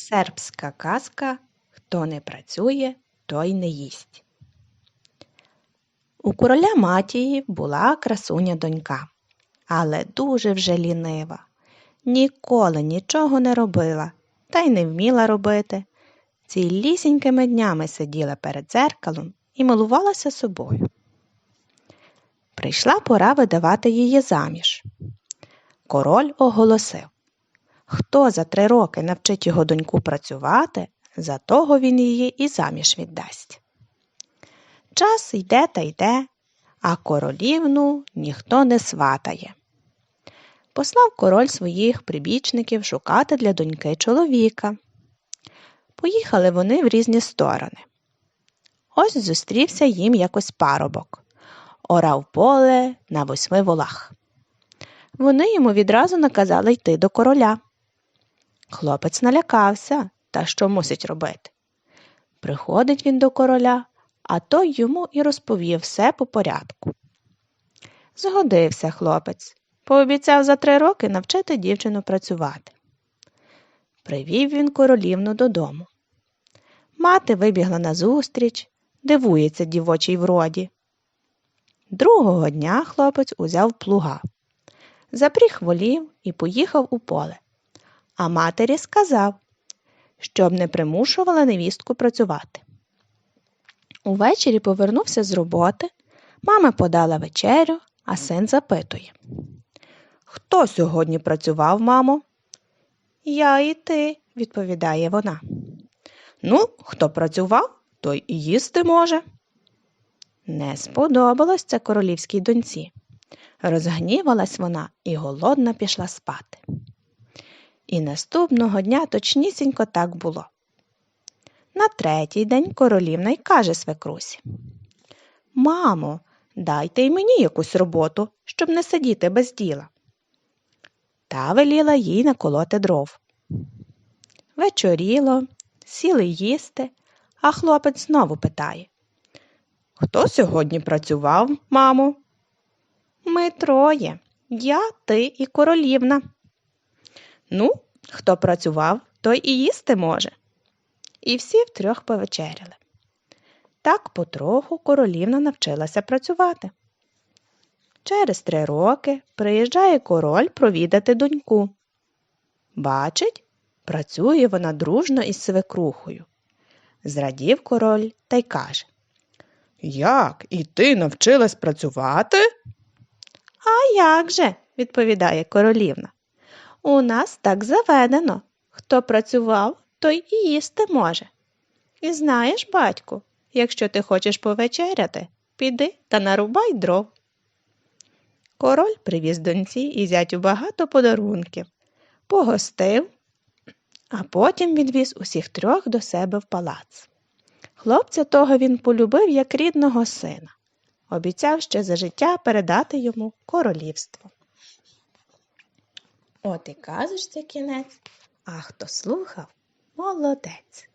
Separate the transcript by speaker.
Speaker 1: Сербська казка Хто не працює, той не їсть. У короля Матії була красуня донька, але дуже вже лінива. Ніколи нічого не робила та й не вміла робити. Цілісінькими днями сиділа перед дзеркалом і милувалася собою. Прийшла пора видавати її заміж. Король оголосив Хто за три роки навчить його доньку працювати, за того він її і заміж віддасть. Час йде та йде, а королівну ніхто не сватає. Послав король своїх прибічників шукати для доньки чоловіка. Поїхали вони в різні сторони. Ось зустрівся їм якось парубок, орав поле на восьми волах. Вони йому відразу наказали йти до короля. Хлопець налякався, та що мусить робити. Приходить він до короля, а той йому і розповів все по порядку. Згодився хлопець, пообіцяв за три роки навчити дівчину працювати. Привів він королівну додому. Мати вибігла назустріч, дивується дівочій вроді. Другого дня хлопець узяв плуга, запріг волів і поїхав у поле а матері сказав, щоб не примушувала невістку працювати. Увечері повернувся з роботи, мама подала вечерю, а син запитує Хто сьогодні працював, мамо? Я і ти, відповідає вона. Ну, хто працював, той і їсти може. Не сподобалось це королівській доньці. Розгнівалась вона і голодна пішла спати. І наступного дня точнісінько так було. На третій день королівна й каже свекрусі Мамо, дайте й мені якусь роботу, щоб не сидіти без діла. Та веліла їй наколоти дров. Вечоріло, сіли їсти, а хлопець знову питає Хто сьогодні працював, мамо? Ми троє. Я, ти і королівна. Ну, хто працював, той і їсти може. І всі втрьох повечеряли. Так потроху королівна навчилася працювати. Через три роки приїжджає король провідати доньку. Бачить, працює вона дружно із свекрухою. Зрадів король та й каже Як і ти навчилась працювати? А як же, відповідає королівна. У нас так заведено. Хто працював, той і їсти може. І знаєш, батьку, якщо ти хочеш повечеряти, піди та нарубай дров. Король привіз доньці і зятю багато подарунків, погостив, а потім відвіз усіх трьох до себе в палац. Хлопця того він полюбив як рідного сина, обіцяв ще за життя передати йому королівство. От і казочці кінець, а хто слухав молодець.